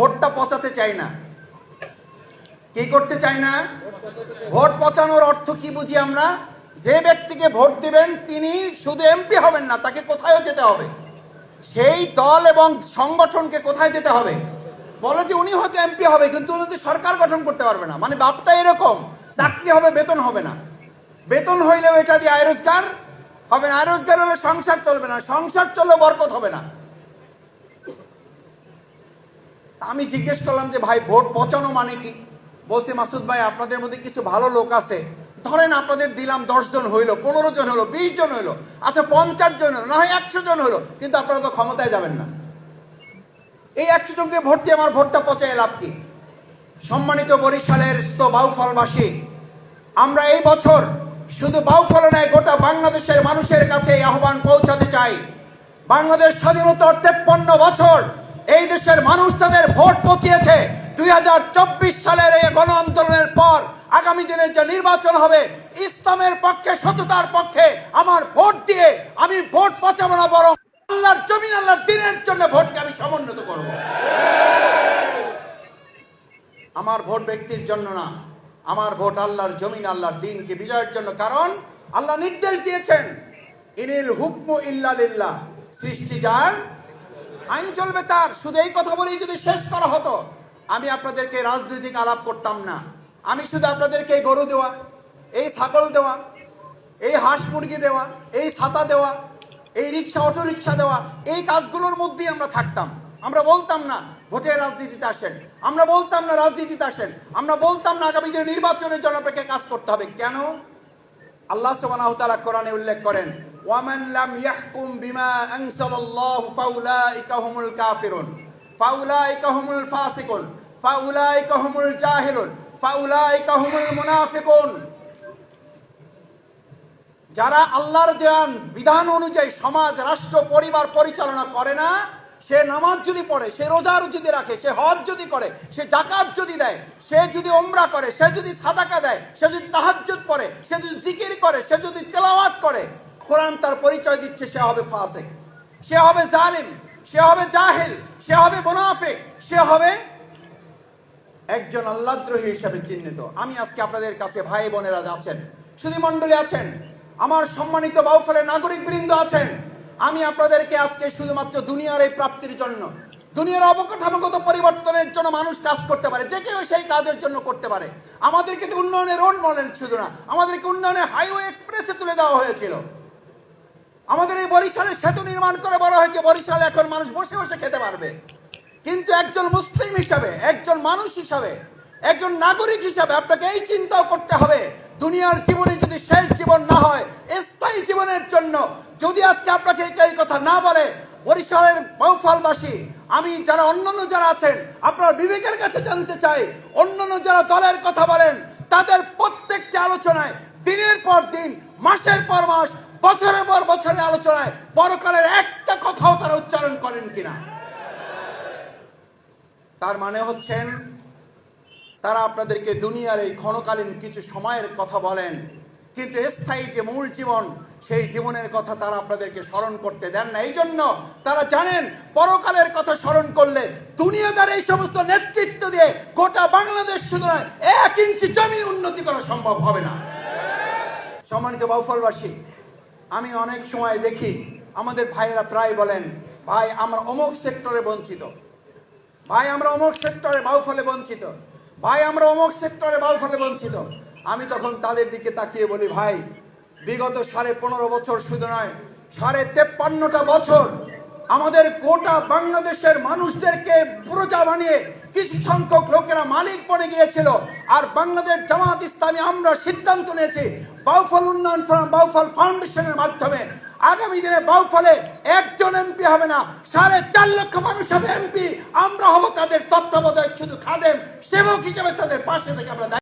ভোটটা পচাতে চাই না। কি করতে চাই না? ভোট পচানোর অর্থ কি বুঝি আমরা? যে ব্যক্তিকে ভোট দিবেন, তিনি শুধু এমপি হবেন না, তাকে কোথায়ও যেতে হবে। সেই দল এবং সংগঠনকে কোথায় যেতে হবে? বলে যে উনি হয়তো এমপি হবে, কিন্তু উনি সরকার গঠন করতে পারবে না। মানে বাপটা এরকম, চাকরি হবে, বেতন হবে না। বেতন হইলেও এটা দিয়ে আয় রোজগার হবে না, আয় রোজগার হলে সংসার চলবে না, সংসার চললে বরকত হবে না। আমি জিজ্ঞেস করলাম যে, ভাই, ভোট পচানো মানে কি? বলছে, মাসুদ ভাই, আপনাদের মধ্যে কিছু ভালো লোক আছে। ধরেন আপনাদের দিলাম দশ জন হইল, পনেরো জন হলো বিশ জন হইল আচ্ছা পঞ্চাশ জন হলো না হয় একশো জন হলো কিন্তু আপনারা তো ক্ষমতায় যাবেন না। এই একশো জনকে ভোট দিয়ে আমার ভোটটা পচায় লাভ কি? সম্মানিত বরিশালের বাউফলবাসী, আমরা এই বছর শুধু বাউফলে নয়, গোটা বাংলাদেশের মানুষের কাছে এই আহ্বান পৌঁছাতে চাই। বাংলাদেশ স্বাধীনতার তেপ্পন্ন বছর এই দেশের মানুষ তাদের ভোট পচিয়েছে। দুই সালের এই গণ আন্দোলনের পর আগামী দিনের যে নির্বাচন হবে, ইসলামের পক্ষে, সততার পক্ষে আমার ভোট দিয়ে আমি ভোট পচাবো না, বরং আল্লাহর জমিন, আল্লাহর দিনের জন্য ভোটকে আমি সমুন্নত করব। আমার ভোট ব্যক্তির জন্য না, আমার ভোট আল্লাহর জমিন, আল্লাহর দিনকে বিজয়ের জন্য, কারণ আল্লাহ নির্দেশ দিয়েছেন, ইনিল হুকমু ইল্লা সৃষ্টি যার আইন চলবে তার। শুধু এই কথা বলেই যদি শেষ করা হতো, আমি আপনাদেরকে রাজনৈতিক আলাপ করতাম না। আমি শুধু আপনাদেরকে এই গরু দেওয়া, এই ছাগল দেওয়া, এই হাঁস মুরগি দেওয়া, এই ছাতা দেওয়া, এই রিক্সা অটো রিক্সা দেওয়া, এই কাজগুলোর মধ্যেই আমরা থাকতাম। আমরা বলতাম না ভোটের রাজনীতিতে আসেন। আমরা বলতাম না, রাজনীতিতে আসেন। আমরা বলতাম না, আগামী দিনে নির্বাচনের জন্য আপনাকে কাজ করতে হবে। কেন? আল্লাহ সুবহানাহু তাআলা কোরআনে উল্লেখ করেন ওয়ামান লাম ইয়াহকুম বিমা আনসালাল্লাহু ফাউলাইকা হুমুল কাফিরুন, ফাউলাইকা হুমুল ফাসিকুন, ফাউলাইকা হুমুল জাহিলুন, ফাউলাইকা হুমুল মুনাফিকুন। যারা আল্লাহর দেওয়ান বিধান অনুযায়ী সমাজ, রাষ্ট্র, পরিবার পরিচালনা করে না, সে নামাজ যদি পড়ে, সে রোজার যদি রাখে, সে হজ যদি করে, সে জাকাত যদি দেয়, সে যদি ওমরা করে, সে যদি সাদাকা দেয়, সে যদি তাহাজ্জুদ পড়ে, সে যদি জিকির করে, সে যদি তেলাওয়াত করে কোরআন তার পরিচয় দিচ্ছে, সে হবে ফাসিক। সে হবে জালিম, সে হবে জাহিল, সে হবে মুনাফিক, সে হবে একজন আল্লাদ্রোহী হিসেবে চিহ্নিত। আমি আজকে আপনাদের কাছে ভাই বোনেরা আছেন শুধু মন্ডলী আছেন, আমার সম্মানিত বাউফলের নাগরিক বৃন্দ আছেন, আমি আপনাদেরকে আজকে শুধুমাত্র দুনিয়ার এই প্রাপ্তির জন্য, দুনিয়ার অবকাঠামোগত পরিবর্তনের জন্য মানুষ কাজ করতে পারে, যে কেউ সেই কাজের জন্য করতে পারে। আমাদেরকে তো উন্নয়নের রোড মডেল শুধু না, আমাদেরকে উন্নয়নের হাইওয়ে এক্সপ্রেসে তুলে দেওয়া হয়েছিল। আমাদের এই বরিশালের সেতু নির্মাণ করে বলা হয়েছে। বরিশালে এখন মানুষ বসে বসে খেতে পারবে। কিন্তু একজন মুসলিম হিসাবে, একজন মানুষ হিসাবে, একজন নাগরিক হিসাবে আপনাকে এই চিন্তাও করতে হবে, দুনিয়ার জীবনে যদি শেষ জীবন না হয়, স্থায়ী জীবনের জন্য। যদি আজকে আপনাকে এই কথা না বলে, বরিশালের বৌফালবাসী আমি যারা অন্যান্য যারা আছেন, আপনার বিবেকের কাছে জানতে চাই, অন্যান্য যারা দলের কথা বলেন, তাদের প্রত্যেকটি আলোচনায় দিনের পর দিন, মাসের পর মাস বছরের পর বছরের আলোচনায় পরকালের একটা কথাও তারা উচ্চারণ করেন কিনা। তার মানে হচ্ছেন, তারা আপনাদেরকে দুনিয়ার এই ক্ষণকালীন কিছু সময়ের কথা বলেন, কিন্তু স্থায়ী যে মূল জীবন, সেই জীবনের কথা তারা আপনাদেরকে স্মরণ করতে দেন না। এই জন্য তারা জানেন, পরকালের কথা স্মরণ করলে দুনিয়াদার এই সমস্ত নেতৃত্ব দিয়ে গোটা বাংলাদেশ শুধু নয়, এক ইঞ্চি জমি উন্নতি করা সম্ভব হবে না। সম্মানিত বাউফলবাসী আমি অনেক সময় দেখি আমাদের ভাইয়েরা প্রায় বলেন, ভাই, আমরা অমুক সেক্টরে বঞ্চিত। ভাই, আমরা অমুক সেক্টরে বাউফলে বঞ্চিত। ভাই, আমরা অমুক সেক্টরে বাউফলে বঞ্চিত। আমি তখন তাদের দিকে তাকিয়ে বলি, ভাই, বিগত সাড়ে পনেরো বছর শুধু নয়, সাড়ে তেপ্পান্নটা বছর আমাদের গোটা বাংলাদেশের মানুষদেরকে প্রজা বানিয়ে কিছু সংখ্যক লোকেরা মালিক পড়ে গিয়েছিল। আর বাংলাদেশ জামাত ইসলামী আমরা সিদ্ধান্ত নিয়েছি বাউফল উন্নয়ন বাউফল ফাউন্ডেশনের মাধ্যমে। আগামী দিনে বাউফলে একজন এমপি হবে না, সাড়ে চার লক্ষ মানুষ হবে এমপি আমরা হব তাদের তত্ত্বাবধায়ক, শুধু খাদেম সেবক হিসেবে তাদের পাশে থেকে আমরা